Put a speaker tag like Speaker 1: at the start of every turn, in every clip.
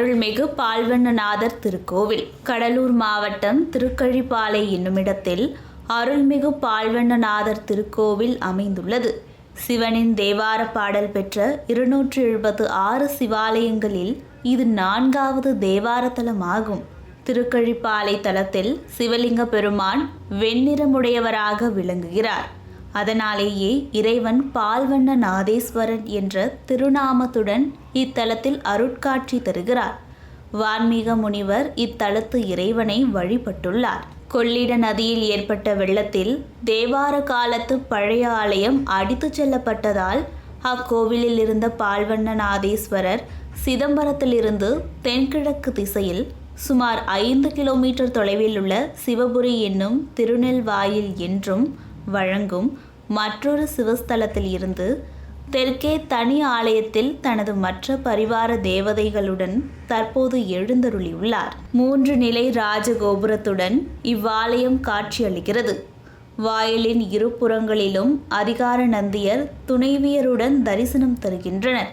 Speaker 1: அருள்மிகு பால்வண்ணநாதர் திருக்கோவில். கடலூர் மாவட்டம் திருக்கழிப்பாலை என்னுமிடத்தில் அருள்மிகு பால்வண்ணநாதர் திருக்கோவில் அமைந்துள்ளது. சிவனின் தேவார பாடல் பெற்ற இருநூற்று எழுபத்து ஆறு சிவாலயங்களில் இது நான்காவது தேவார தலமாகும் திருக்கழிப்பாலை தலத்தில் சிவலிங்க பெருமான் வெண்ணிறமுடையவராக விளங்குகிறார். அதனாலேயே இறைவன் பால்வண்ண நாதேஸ்வரன் என்ற திருநாமத்துடன் இத்தலத்தில் அருட்காட்சி தருகிறார். வான்மீக முனிவர் இத்தலத்து இறைவனை வழிபட்டுள்ளார். கொள்ளிட நதியில் ஏற்பட்ட வெள்ளத்தில் தேவார காலத்து பழைய ஆலயம் அடித்துச் செல்லப்பட்டதால் அக்கோவிலில் இருந்த பால்வண்ண நாதேஸ்வரர் சிதம்பரத்திலிருந்து தென்கிழக்கு திசையில் சுமார் ஐந்து கிலோமீட்டர் தொலைவில் உள்ள சிவபுரி என்னும் திருநெல்வாயில் என்றும் வழங்கும் மற்றொரு சிவஸ்தலத்தில் இருந்து தெற்கே தனி ஆலயத்தில் தனது மற்ற பரிவார தேவதைகளுடன் தற்போது எழுந்தருளியுள்ளார். மூன்று நிலை ராஜகோபுரத்துடன் இவ்வாலயம் காட்சியளிக்கிறது. வாயிலின் இருபுறங்களிலும் அதிகார நந்தியர் துணைவியருடன் தரிசனம் தருகின்றனர்.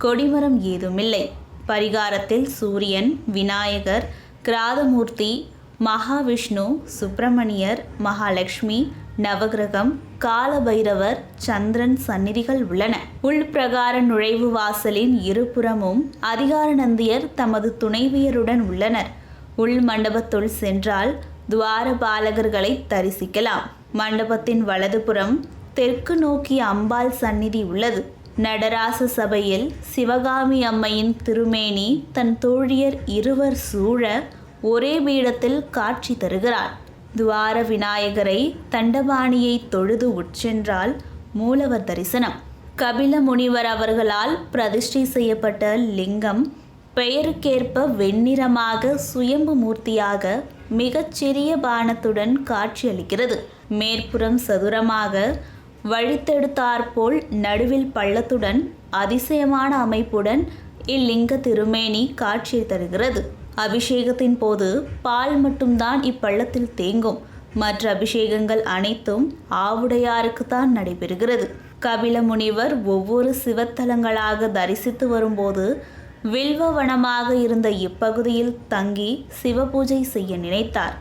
Speaker 1: கொடிமரம் ஏதுமில்லை. பரிகாரத்தில் சூரியன் விநாயகர் கிராதமூர்த்தி மகாவிஷ்ணு சுப்பிரமணியர் மகாலட்சுமி நவகிரகம் காலபைரவர் சந்திரன் சந்நிதிகள் உள்ளன. உள்பிரகார நுழைவு வாசலின் இருபுறமும் அதிகார நந்தியர் தமது துணைவியருடன் உள்ளனர். உள் மண்டபத்துள் சென்றால் துவாரபாலகர்களை தரிசிக்கலாம். மண்டபத்தின் வலதுபுறம் தெற்கு நோக்கி அம்பாள் சந்நிதி உள்ளது. நடராச சபையில் சிவகாமி அம்மையின் திருமேனி தன் தோழியர் இருவர் சூழ ஒரே பீடத்தில் காட்சி தருகிறார். துவார விநாயகரை தண்டபாணியை தொழுது உட்சென்றால் மூலவர் தரிசனம். கபில முனிவர் அவர்களால் பிரதிஷ்டை செய்யப்பட்ட லிங்கம் பெயருக்கேற்ப வெண்ணிறமாக சுயம்பு மூர்த்தியாக மிகச்சிறிய பானத்துடன் காட்சியளிக்கிறது. மேற்புறம் சதுரமாக வழித்தெடுத்தாற்போல் நடுவில் பள்ளத்துடன் அதிசயமான அமைப்புடன் இல்லிங்க திருமேனி காட்சி தருகிறது. அபிஷேகத்தின் போது பால் மட்டும்தான் இப்பள்ளத்தில் தேங்கும். மற்ற அபிஷேகங்கள் அனைத்தும் ஆவுடையாருக்குத்தான் நடைபெறுகிறது. கபில முனிவர் ஒவ்வொரு சிவத்தலங்களாக தரிசித்து வரும்போது வில்வவனமாக இருந்த இப்பகுதியில் தங்கி சிவபூஜை செய்ய நினைத்தார்.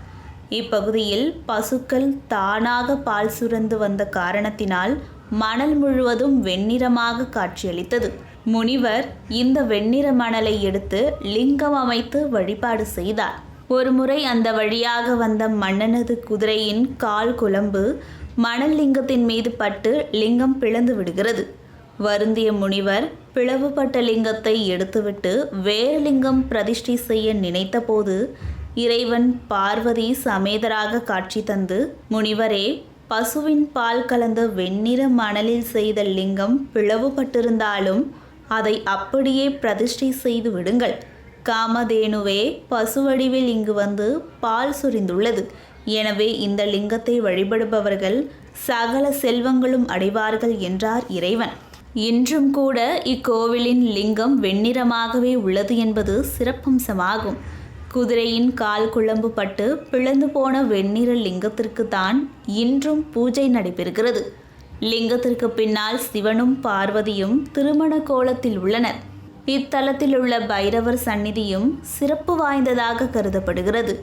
Speaker 1: இப்பகுதியில் பசுக்கள் தானாக பால் சுரந்து வந்த காரணத்தினால் மணல் முழுவதும் வெண்ணிறமாக காட்சியளித்தது. முனிவர் இந்த வெண்ணிற மணலை எடுத்து லிங்கம் அமைத்து வழிபாடு செய்தார். ஒருமுறை அந்த வழியாக வந்த மன்னனது குதிரையின் கால் குழம்பு மணல் லிங்கத்தின் மீது பட்டு லிங்கம் பிளந்து விடுகிறது. வருந்திய முனிவர் பிளவுபட்ட லிங்கத்தை எடுத்துவிட்டு வேறு லிங்கம் பிரதிஷ்டை செய்ய நினைத்தபோது இறைவன் பார்வதி சமேதராக காட்சி தந்து முனிவரே பசுவின் பால் கலந்த வெண்ணிற மணலில் செய்த லிங்கம் பிளவுபட்டிருந்தாலும் அதை அப்படியே பிரதிஷ்டை செய்து விடுங்கள். காமதேனுவே பசுவடிவில் இங்கு வந்து பால் சுரிந்துள்ளது. எனவே இந்த லிங்கத்தை வழிபடுபவர்கள் சகல செல்வங்களும் அடைவார்கள் என்றார் இறைவன். இன்றும் கூட இக்கோவிலின் லிங்கம் வெண்ணிறமாகவே உள்ளது என்பது சிறப்பம்சமாகும். குதிரையின் கால் குழம்பு பட்டு பிளந்து போன வெண்ணிற லிங்கத்திற்கு தான் இன்றும் பூஜை நடைபெறுகிறது. லிங்கத்திற்கு பின்னால் சிவனும் பார்வதியும் திருமண கோலத்தில் உள்ளனர். இத்தலத்தில் உள்ள பைரவர் சந்நிதியும் சிறப்பு வாய்ந்ததாக கருதப்படுகிறது.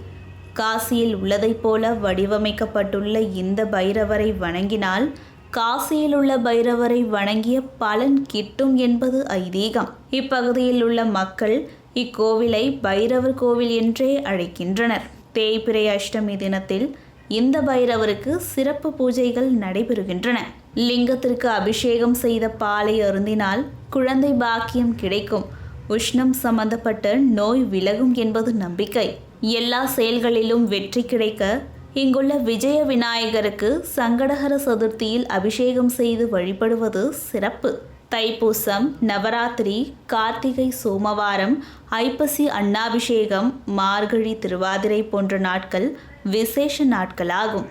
Speaker 1: காசியில் உள்ளதைப் போல வடிவமைக்கப்பட்டுள்ள இந்த பைரவரை வணங்கினால் காசியில் உள்ள பைரவரை வணங்கிய பலன் கிட்டும் என்பது ஐதீகம். இப்பகுதியில் உள்ள மக்கள் இக்கோவிலை பைரவர் கோவில் என்றே அழைக்கின்றனர். தேய்பிரை அஷ்டமி தினத்தில் இந்த பைரவருக்கு சிறப்பு பூஜைகள் நடைபெறுகின்றன. லிங்கத்திற்கு அபிஷேகம் செய்த பாலை அருந்தினால் குழந்தை பாக்கியம் கிடைக்கும். உஷ்ணம் சம்பந்தப்பட்ட நோய் விலகும் என்பது நம்பிக்கை. எல்லா செயல்களிலும் வெற்றி கிடைக்க இங்குள்ள விஜய விநாயகருக்கு சங்கடகர சதுர்த்தியில் அபிஷேகம் செய்து வழிபடுவது சிறப்பு. தைப்பூசம் நவராத்திரி கார்த்திகை சோமவாரம் ஐப்பசி அன்னாபிஷேகம் மார்கழி திருவாதிரை போன்ற நாட்கள் விசேஷ நாட்களாகும்.